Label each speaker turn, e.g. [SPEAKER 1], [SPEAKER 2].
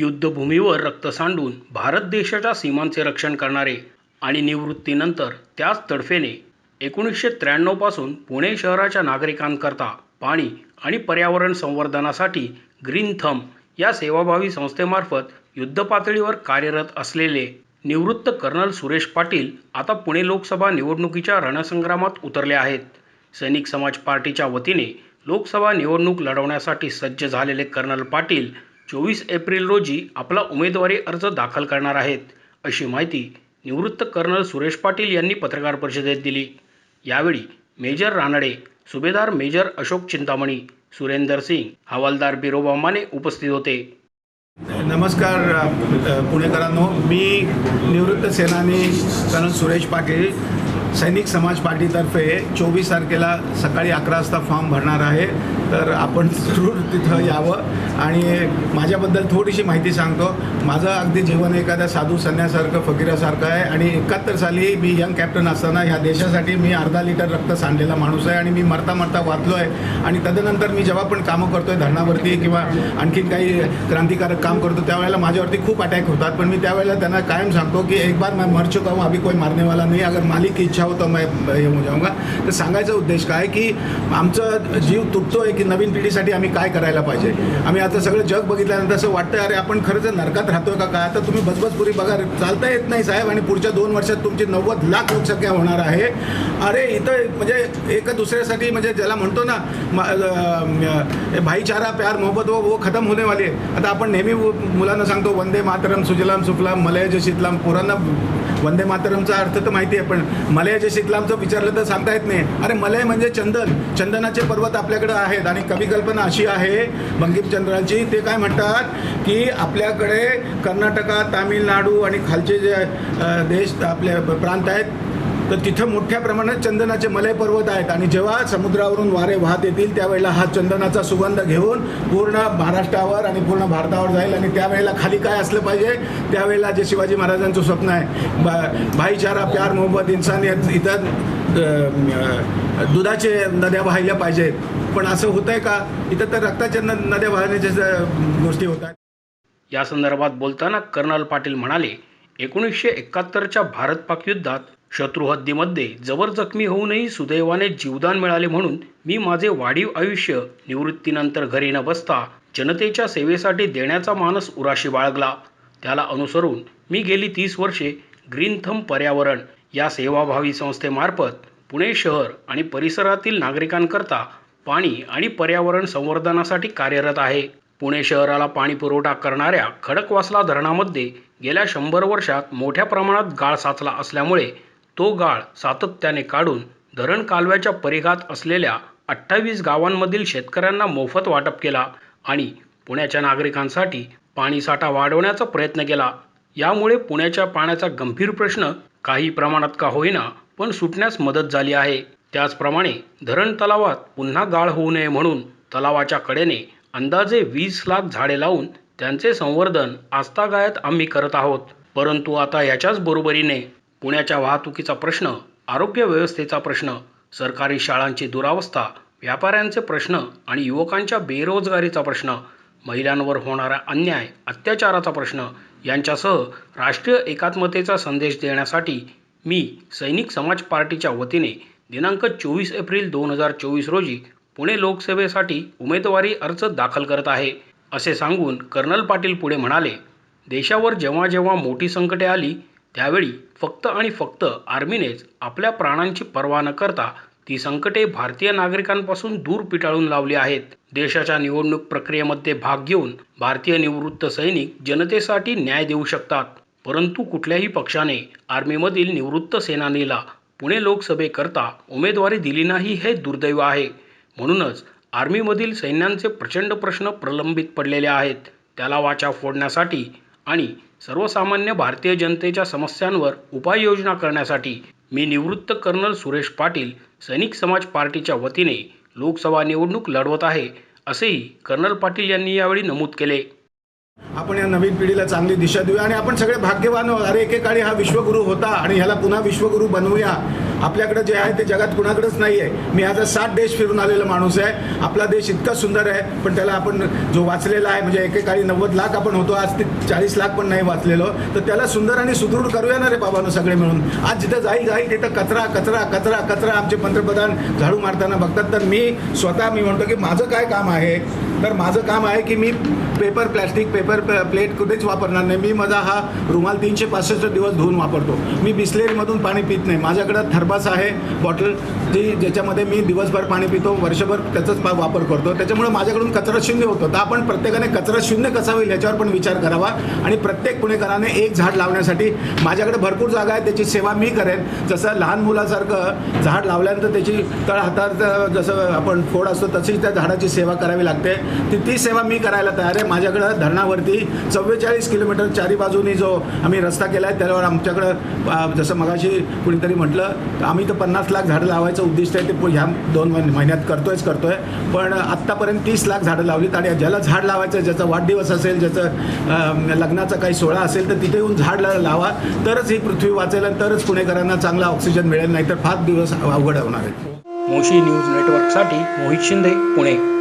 [SPEAKER 1] युद्धभूमीवर रक्त सांडून भारत देशाच्या सीमांचे रक्षण करणारे आणि निवृत्तीनंतर त्याच तडफेने एकोणीसशे त्र्याण्णवपासून पुणे शहराच्या नागरिकांकरता पाणी आणि पर्यावरण संवर्धनासाठी ग्रीन थम या सेवाभावी संस्थेमार्फत युद्धपातळीवर कार्यरत असलेले निवृत्त कर्नल सुरेश पाटील आता पुणे लोकसभा निवडणुकीच्या रणसंग्रामात उतरले आहेत. सैनिक समाज पार्टीच्या वतीने लोकसभा निवडणूक लढवण्यासाठी सज्ज झालेले कर्नल पाटील चोवीस एप्रिल रोजी आपला उमेदवारी अर्ज दाखल करणार आहेत अशी माहिती निवृत्त कर्नल सुरेश पाटील यांनी पत्रकार परिषदेत दिली. यावेळी मेजर रानडे सुभेदार मेजर अशोक चिंतामणी सुरेंदर सिंग हवालदार बिरोबा माने उपस्थित होते.
[SPEAKER 2] नमस्कार पुणेकरांनो. मी निवृत्त सेनानी कर्नल सुरेश पाटील सैनिक समाज पार्टीतर्फे चोवीस तारखेला सकाळी अकरा वाजता फॉर्म भरणार आहे. तर आपण जरूर तिथं यावं. आणि माझ्याबद्दल थोडीशी माहिती सांगतो. माझं अगदी जीवन एखाद्या साधू संन्यासारखं फकीरासारखं आहे. आणि एकाहत्तर साली मी यंग कॅप्टन असताना ह्या देशासाठी मी अर्धा लिटर रक्त सांडलेला माणूस आहे. आणि मी मरता मरता वाचलो आहे आणि तदनंतर मी जेव्हा पण कामं करतोय धरणावरती किंवा आणखीन काही क्रांतिकारक काम करतो त्यावेळेला माझ्यावरती खूप अटॅक होतात. पण मी त्यावेळेला त्यांना कायम सांगतो की एक बार मैं मर चुका हूँ अभी कोई मारने वाला नहीं अगर मालिक की इच्छा हो मैं हे हो जाऊंगा तर सांगायचा उद्देश काय की आमचं जीव तुटतोय की नवीन पिढीसाठी आम्ही काय करायला पाहिजे? आम्ही आता सगळं जग बघितल्यानंतर असं वाटतं अरे आपण खरंच नरकात राहतोय का काय? आता तुम्ही बसबसपुरी बघा चालता येत नाही साहेब आणि पुढच्या दोन वर्षात तुमची नव्वद लाख लोकसंख्या होणार आहे. अरे इथं म्हणजे एका दुसऱ्यासाठी म्हणजे ज्याला म्हणतो ना भाईचारा प्यार मोहब्बत वो वो खतम होणे वाली आहे. आता आपण नेहमी मुलांना सांगतो वंदे मातरम सुजलाम सुफलाम मलयज शीतलाम. पोरांना वंदे मातरमचा अर्थ तर माहिती आहे पण मलयज शीतलामचं विचारलं तर सांगता येत नाही. अरे मलय म्हणजे चंदन. चंदनाचे पर्वत आपल्याकडे आहेत आणि कवी कल्पना अशी आहे बंकिमचंद्रांची ते काय म्हणतात की आपल्याकडे कर्नाटका तामिळनाडू आणि खालचे जे देश आपल्या प्रांत आहेत तर तिथं मोठ्या प्रमाणात चंदनाचे मलय पर्वत आहेत. आणि जेव्हा समुद्रावरून वारे वाहत येतील त्यावेळेला हा चंदनाचा सुगंध घेऊन पूर्ण महाराष्ट्रावर आणि पूर्ण भारतावर जाईल. आणि त्यावेळेला खाली काय असलं पाहिजे? त्यावेळेला जे शिवाजी महाराजांचं स्वप्न आहे. बा भाईचारा प्यार मोहब्बत इन्सानियत इथं दुधाचे नद्या वाहिल्या पाहिजेत पण असं होतंय का? इथं तर रक्ताच्या नद्या वाहण्याच्या गोष्टी होत आहेत.
[SPEAKER 1] या संदर्भात बोलताना कर्नल पाटील म्हणाले एकोणीसशे एकाहत्तरच्या भारत पाक युद्धात शत्रुहद्दीमध्ये जबर जखमी होऊनही सुदैवाने जीवदान मिळाले म्हणून मी माझे वाढीव आयुष्य निवृत्तीनंतर घरी न बसता जनतेच्या सेवेसाठी देण्याचा मानस उराशी बाळगला. त्याला अनुसरून मी गेली तीस वर्षे ग्रीन थंब पर्यावरण या सेवाभावी संस्थेमार्फत पुणे शहर आणि परिसरातील नागरिकांकरता पाणी आणि पर्यावरण संवर्धनासाठी कार्यरत आहे. पुणे शहराला पाणी पुरवठा करणाऱ्या खडकवासला धरणामध्ये गेल्या शंभर वर्षात मोठ्या प्रमाणात गाळ साचला असल्यामुळे तो गाळ सातत्याने काढून धरण कालव्याच्या परिघात असलेल्या अठ्ठावीस गावांमधील शेतकऱ्यांना मोफत वाटप केला आणि पुण्याच्या नागरिकांसाठी पाणीसाठा वाढवण्याचा प्रयत्न केला. यामुळे पुण्याच्या पाण्याचा गंभीर प्रश्न काही प्रमाणात का होईना पण सुटण्यास मदत झाली आहे. त्याचप्रमाणे धरण तलावात पुन्हा गाळ होऊ नये म्हणून तलावाच्या कडेने अंदाजे वीस लाख झाडे लावून त्यांचे संवर्धन आस्थागायत आम्ही करत आहोत. परंतु आता याच्याच बरोबरीने पुण्याच्या वाहतुकीचा प्रश्न आरोग्य व्यवस्थेचा प्रश्न सरकारी शाळांची दुरावस्था व्यापाऱ्यांचे प्रश्न आणि युवकांच्या बेरोजगारीचा प्रश्न महिलांवर होणारा अन्याय अत्याचाराचा प्रश्न यांच्यासह राष्ट्रीय एकात्मतेचा संदेश देण्यासाठी मी सैनिक समाज पार्टीच्या वतीने दिनांक चोवीस एप्रिल दोन हजार चोवीस रोजी पुणे लोकसभेसाठी उमेदवारी अर्ज दाखल करत आहे. असे सांगून कर्नल पाटील पुढे म्हणाले देशावर जेव्हा जेव्हा मोठी संकटे आली त्यावेळी फक्त आणि फक्त आर्मीनेच आपल्या प्राणांची पर्वा न करता ती संकटे भारतीय नागरिकांपासून दूर पिटाळून लावली आहेत. देशाच्या निवडणूक प्रक्रियेमध्ये भाग घेऊन भारतीय निवृत्त सैनिक जनतेसाठी न्याय देऊ शकतात. परंतु कुठल्याही पक्षाने आर्मीमधील निवृत्त सेनानीला पुणे लोकसभेकरता उमेदवारी दिली नाही हे दुर्दैव आहे. म्हणूनच आर्मीमधील सैन्यांचे प्रचंड प्रश्न प्रलंबित पडलेले आहेत. त्याला वाचा फोडण्यासाठी आणि सर्वसामान्य भारतीय जनतेच्या समस्यांवर उपाययोजना करण्यासाठी मी निवृत्त कर्नल सुरेश पाटील सैनिक समाज पार्टीच्या वतीने लोकसभा निवडणूक लढवत आहे असेही कर्नल पाटील यांनी यावेळी नमूद केले.
[SPEAKER 2] आपण या नवीन पिढीला चांगली दिशा देऊया आणि आपण सगळे भाग्यवान अरे एकेकाळी हा विश्वगुरू होता आणि ह्याला पुन्हा विश्वगुरू बनवूया. आपल्याकडे जे आहे ते जगात कुणाकडेच नाही आहे मी आता सात देश फिरून आलेला माणूस आहे. आपला देश इतका सुंदर आहे पण त्याला आपण जो वाचलेला आहे म्हणजे एकेकाळी नव्वद लाख आपण होतो आज ते चाळीस लाख पण नाही वाचलेलो. तर त्याला सुंदर आणि सुदृढ करूया ना रे बाबांनो सगळे मिळून. आज जिथं जाई जाईल तिथं कचरा कचरा कचरा कचरा आमचे पंतप्रधान झाडू मारताना बघतात. तर मी स्वतः मी म्हणतो की माझं काय काम आहे? तर माझं काम आहे की मी पेपर प्लॅस्टिक पेपर प्लेट कुठेच वापरणार नाही. मी माझा हा रुमाल तीनशे पासष्ट दिवस धुवून वापरतो. मी बिस्लेरीमधून पाणी पित नाही. माझ्याकडं थर्बास आहे बॉटल जी ज्याच्यामध्ये मी दिवसभर पाणी पितो वर्षभर त्याचाच वापर करतो. त्याच्यामुळे माझ्याकडून कचरा शून्य होतो. तर आपण प्रत्येकाने कचरा शून्य कसा होईल याच्यावर पण विचार करावा आणि प्रत्येक पुणेकराने एक झाड लावण्यासाठी माझ्याकडे भरपूर जागा आहे त्याची सेवा मी करेन. जसं लहान मुलासारखं झाड लावल्यानंतर त्याची तळ हातात जसं आपण फोड असतो तशीच त्या झाडाची सेवा करावी लागते. ती ती सेवा मी करायला तयार आहे. माझ्याकडं धरणावरती चव्वेचाळीस किलोमीटर चारी बाजूनी जो आम्ही रस्ता केला आहे त्यावर आमच्याकडं जसं मगाशी कुणीतरी म्हटलं तर आम्ही तर पन्नास लाख झाडं लावायचं उद्दिष्ट आहे ते ह्या दोन महिन- महिन्यात करतोयच करतोय. पण आत्तापर्यंत तीस लाख झाडं लावलीत आणि ज्याला झाड लावायचं ज्याचा वाढदिवस असेल ज्याचं लग्नाचा काही सोहळा असेल तर तिथे येऊन झाड लावा. तरच ही पृथ्वी वाचेल आणि तरच पुणेकरांना चांगला ऑक्सिजन मिळेल नाहीतर फार दिवस अवघड होणार आहे.
[SPEAKER 1] मोशी न्यूज नेटवर्कसाठी मोहित शिंदे पुणे.